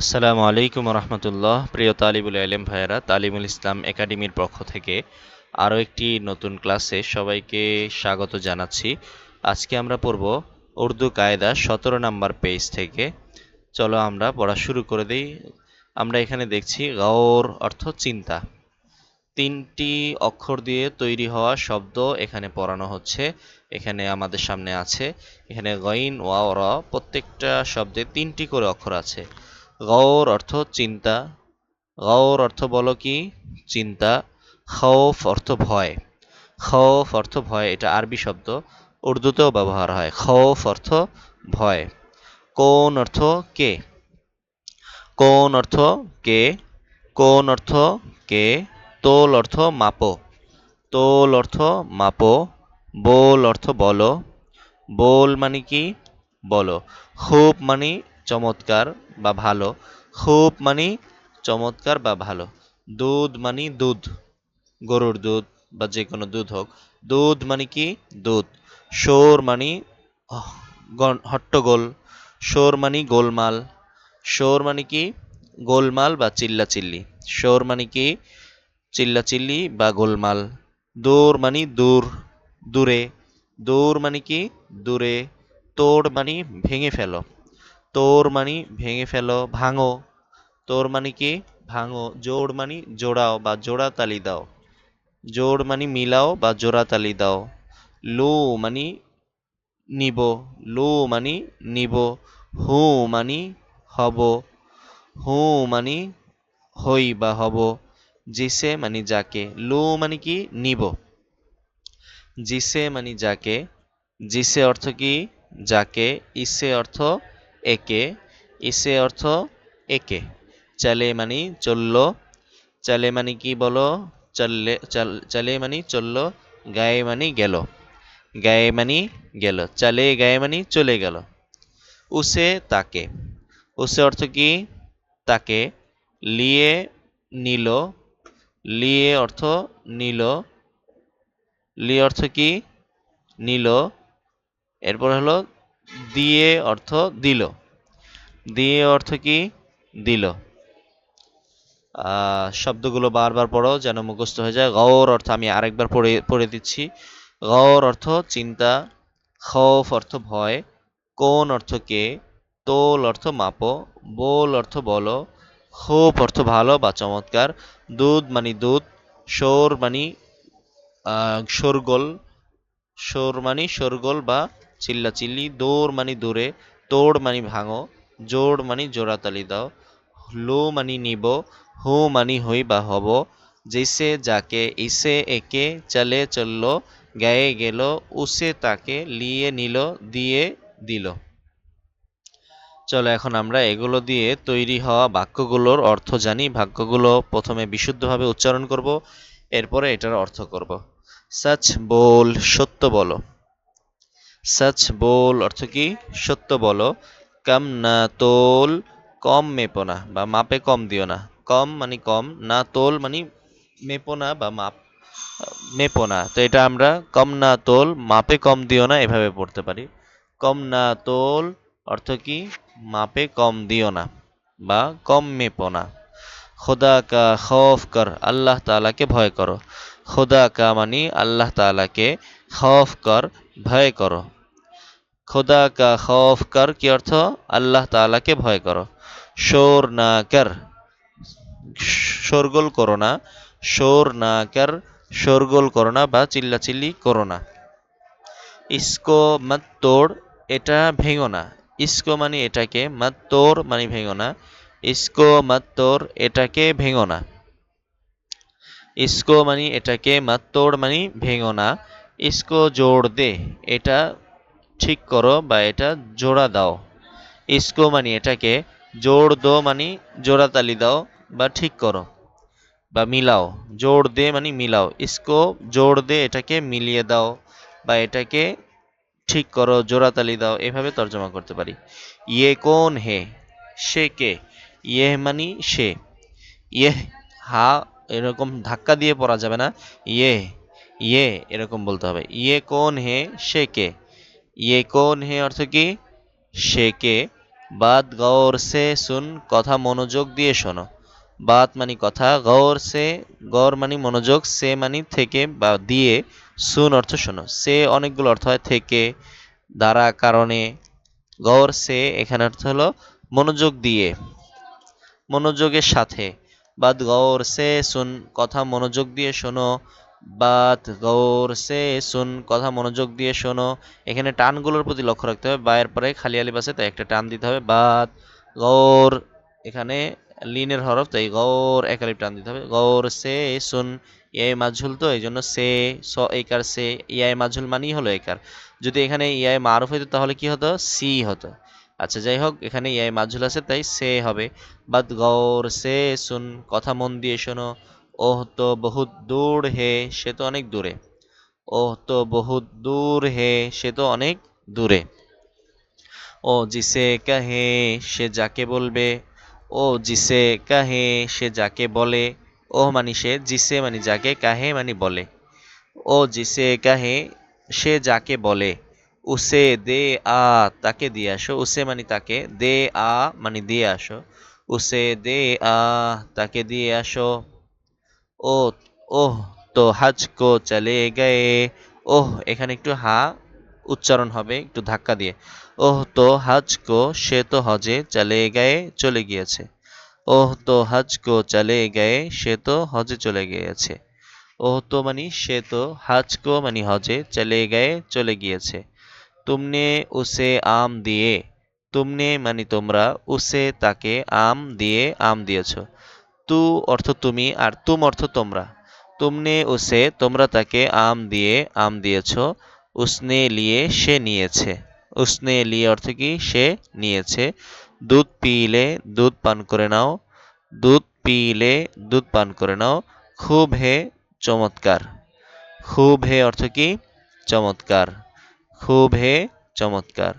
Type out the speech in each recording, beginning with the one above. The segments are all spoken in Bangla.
আসসালামু আলাইকুম রহমতুল্লাহ প্রিয় তালিবুল আলম ভাইয়েরা, তালিমুল ইসলাম একাডেমির পক্ষ থেকে আরও একটি নতুন ক্লাসে সবাইকে স্বাগত জানাচ্ছি। আজকে আমরা পড়ব উর্দু কায়দা সতেরো নাম্বার পেজ থেকে। চলো আমরা পড়া শুরু করে দিই। আমরা এখানে দেখছি গওর অর্থ চিন্তা। তিনটি অক্ষর দিয়ে তৈরি হওয়া শব্দ এখানে পড়ানো হচ্ছে। এখানে আমাদের সামনে আছে, এখানে গইন, ওয়া, র প্রত্যেকটা শব্দে তিনটি করে অক্ষর আছে। গৌর অর্থ চিন্তা, গৌর অর্থ বলো কি? চিন্তা, খৌফ অর্থ ভয়। খৌফ অর্থ ভয়, এটা আরবি শব্দ, উর্দুতেও ব্যবহার হয়। খৌফ অর্থ ভয়। কোন অর্থ কে? কোন অর্থ কে? কোন অর্থ কে? তোল অর্থ মাপো। তোল অর্থ মাপো। বোল অর্থ বলো। বোল মানে কি? বলো। খুব মানে চমৎকার বা ভালো। খুব মানে চমৎকার বা ভালো। দুধ মানে দুধ। গরুর দুধ বা যে কোনো দুধ হোক। দুধ মানে কি? দুধ। শোর মানে হট্টগোল। শোর মানে গোলমাল। শোর মানে কি? গোলমাল বা চিল্লা চিল্লি শোর মানে কি? চিল্লা চিল্লি বা গোলমাল। দূর মানে দূর, দূরে। দূর মানে কি? দূরে। তোড় মানে ভেঙে ফেলো। তোর মানি ভেঙে ফেলো, ভাঙো। তোর মানে কি? ভাঙো। জোড় মানি জোড়াও বা জোড়া তালি দাও। জোড় মানি মিলাও বা জোড়া তালি দাও। লো মানি নিব। লো মানি নিব। হু মানি হব। হু মানি হই বা হব। জিসে মানি যাকে। লো মানে কি? নিব। জিসে মানি যাকে। জিসে অর্থ কি? যাকে। ইসে অর্থ একে, ইসে অর্থ একে। চলে মানি চলল। চলে মানি কি বলো? চললে, চলে মানি চলল। গায়ে মানি গেল। গায়ে মানি গেল। চলে গায়ে মানি চলে গেল। উসে তাকে। উসে অর্থ কি? তাকে। লিয়ে নিল। লিয়ে অর্থ নিল। লি অর্থ কি? নিল। এরপর হলো দিয়ে অর্থ দিল। দিয়ে অর্থ কি? দিল। শব্দগুলো বারবার পড়ো যেন মুখস্থ হয়ে যায়। গৌর অর্থ আমি আরেকবার পড়ে পড়ে দিচ্ছি। গৌর অর্থ চিন্তা খৌফ অর্থ ভয়, কোন অর্থ কে? তোল অর্থ মাপো, বোল অর্থ বলো খুব অর্থ ভালো বা চমৎকার, দুধ মানি দুধ সোর মানি শোরগোল সোর মানি শোরগোল বা চিল্লাচিল্লি দৌড় মানি দূরে তোড় মানি ভাঙো জোড় মানি জোড়াতালি দাও, লো মানি নিব, হো মানি হই বা হব জেসে যাকে ইসে একে, চলে চলল, গায়ে গেল উসে তাকে, লিয়ে নিল, দিয়ে দিল। চলো এখন আমরা এগুলো দিয়ে তৈরি হওয়া বাক্যগুলোর অর্থ জানি, বাক্যগুলো প্রথমে বিশুদ্ধভাবে উচ্চারণ করব, এরপরে এটার অর্থ করব। সচ, বল, সত্য বলো। সচ বোল অর্থ কি? সত্য বলো। কম না তোল, কম মেপো না বা মাপে কম দিও না। কম মানে কম, না তোল মানে মেপো না বা মাপ, মেপো না। তো এটা আমরা কম না তোল, মাপে কম দিও না এভাবে পড়তে পারি। কম না তোল অর্থ কি? মাপে কম দিও না বা কম মেপো না। খোদা কা খৌফ কর, আল্লাহ তালাকে ভয় করো। খোদা কা মানি আল্লাহ তালাকে খৌফ কর, ভয় করো। খোদা কা খৌফ কর কি অর্থ? আল্লাহ তালাকে ভয় করো। শোর না কর, শোরগোল করো না। শোর না কর, শোরগোল করো না বা চিল্লাচিল্লি করো না। ইসকো মত তোড় এটা ভেঙো না। ইসকো মানে এটাকে, মত তোর মানে ভেঙো না। ইসকো মত তোর, এটাকে ভেঙো না। ইসকো মানে এটাকে, মত তোড় মানে ভেঙো না। ইসকো জোড় দে, এটা ঠিক করো বা এটা জোড়া দাও। ইসকো মানে এটাকে জোড় দো মানে জোড়া তালি দাও বা ঠিক করো বা মিলাও। জোড় দে মানে মিলাও। ইসকো জোড় দে এটাকে মিলিয়ে দাও বা এটাকে ঠিক করো জোড়াতালি দাও। এভাবে তর্জমা করতে পারি। ইয়ে কোন হে? সে কে? ইয়ে মানি সে। ইয়ে হা এরকম ধাক্কা দিয়ে পড়া যাবে না। ইয়ে ইয়ে এরকম বলতে হবে। ইয়ে কোন হে? সে কে? ইয়ে কোন হে অর্থ কি? সে কে? বাদ গৌর সে সুন কথা মনোযোগ দিয়ে শোনো। বাত মানি কথা গৌর সে গৌর মানি মনোযোগ, সে মানি থেকে বা দিয়ে সুন অর্থ শোনো। সে অনেকগুলো অর্থ হয়, থেকে, দ্বারা, কারণে। গৌর সে, এখানে অর্থ হলো মনোযোগ দিয়ে, মনোযোগের সাথে। বাদ গৌর সে সুন কথা মনোযোগ দিয়ে শোনো। বাত, গৌর, সে, সুন, কথা, মনোযোগ দিয়ে শোনো। এখানে টানগুলোর প্রতি লক্ষ্য রাখতে হবে। বায়ের পরে খালি আলিফ আছে তাই একটা টান দিতে হবে। বাত, গৌর, এখানে লিনের হরফ, তাই গৌর, এক টান দিতে হবে। গৌর, সে, সুন, ইয়াই মাঝুল তো এই জন্য সে, স, একার, সে, ইয়াই মাঝুল মানেই হলো একার। যদি এখানে ইয়াই মারুফ হইতো, তাহলে কি হতো? সি হতো। আচ্ছা যাই হোক, এখানে ইয়াই মাঝুল আছে, তাই সে হবে। বাদ গৌর, সে, সুন, কথা, মন দিয়ে শোনো। ওহ তো বহুত দূর হে, সে তো অনেক দূরে। ওহ তো বহুত দূর হে, সে তো অনেক দূরে। ও জিসে কাহে, সে যাকে বলবে। ও জিসে কাহে, সে যাকে বলে। ও মানে সে, জিসে মানি যাকে, কাহে মানে বলে। ও জিসে কাহে, সে যাকে বলে। উসে দে আ তাকে দিয়ে আসো। উসে মানি তাকে, দে আ মানে দিয়ে আসো। উসে দে আ তাকে দিয়ে আসো। ও ওহ, তো হাজ কো চলে গয়ে। ওহ, এখানে একটু হা, উচ্চারণ হবে, একটু ধাক্কা দিয়ে। ওহ, তো হাজ কো, সে তো হজে চলে গয়ে, চলে গিয়েছে। ওহ, তো হাজ কো চলে গয়ে, সে তো হজে চলে গিয়েছে। ওহ, তো মানে সে তো হাজ কো মানে হজে চলে গয়ে, চলে গিয়েছে। তুমনে উসে আম দিয়ে, তুমনে মানে তোমরা উসে তাকে আম দিয়ে আম দিয়েছ। তু অর্থ তুমি আর তুম অর্থ তোমরা। তুমনে উসে তোমরা তাকে আম দিয়ে, আম দিয়েছ। উসনে লিয়ে সে নিয়েছে। উসনে লিয়ে অর্থ কি? সে নিয়েছে। দুধ পিলে দুধ পান করে নাও। দুধ পিলে দুধ পান করে নাও। খুব হে চমৎকার। খুব হে অর্থ কি? চমৎকার। খুব হে চমৎকার।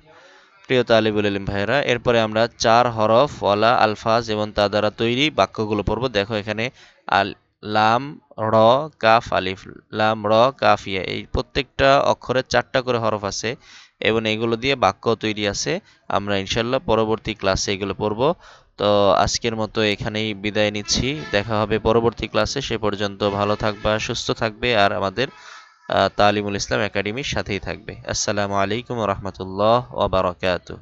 প্রিয় তালিবুল ইলিম ভাইরা এরপরে আমরা চার হরফ, ওয়ালা, আলফাজ এবং তা দ্বারা তৈরি বাক্যগুলো পড়ব। দেখো এখানে আল, লাম, র, কাফ, আলিফ। লাম, র, কাফ, ইয়া। এই প্রত্যেকটা অক্ষরের চারটা করে হরফ আছে এবং এগুলো দিয়ে বাক্য তৈরি আছে। আমরা ইনশাল্লাহ পরবর্তী ক্লাসে এগুলো পড়ব। তো আজকের মতো এখানেই বিদায় নিচ্ছি। দেখা হবে পরবর্তী ক্লাসে। সে পর্যন্ত ভালো থাকবা, সুস্থ থাকবে। আর আমাদের তালিমুল ইসলাম একাডেমির সাথেই থাকবে। আসসালামু আলাইকুম রহমতুল্লাহ ওবরাকাতু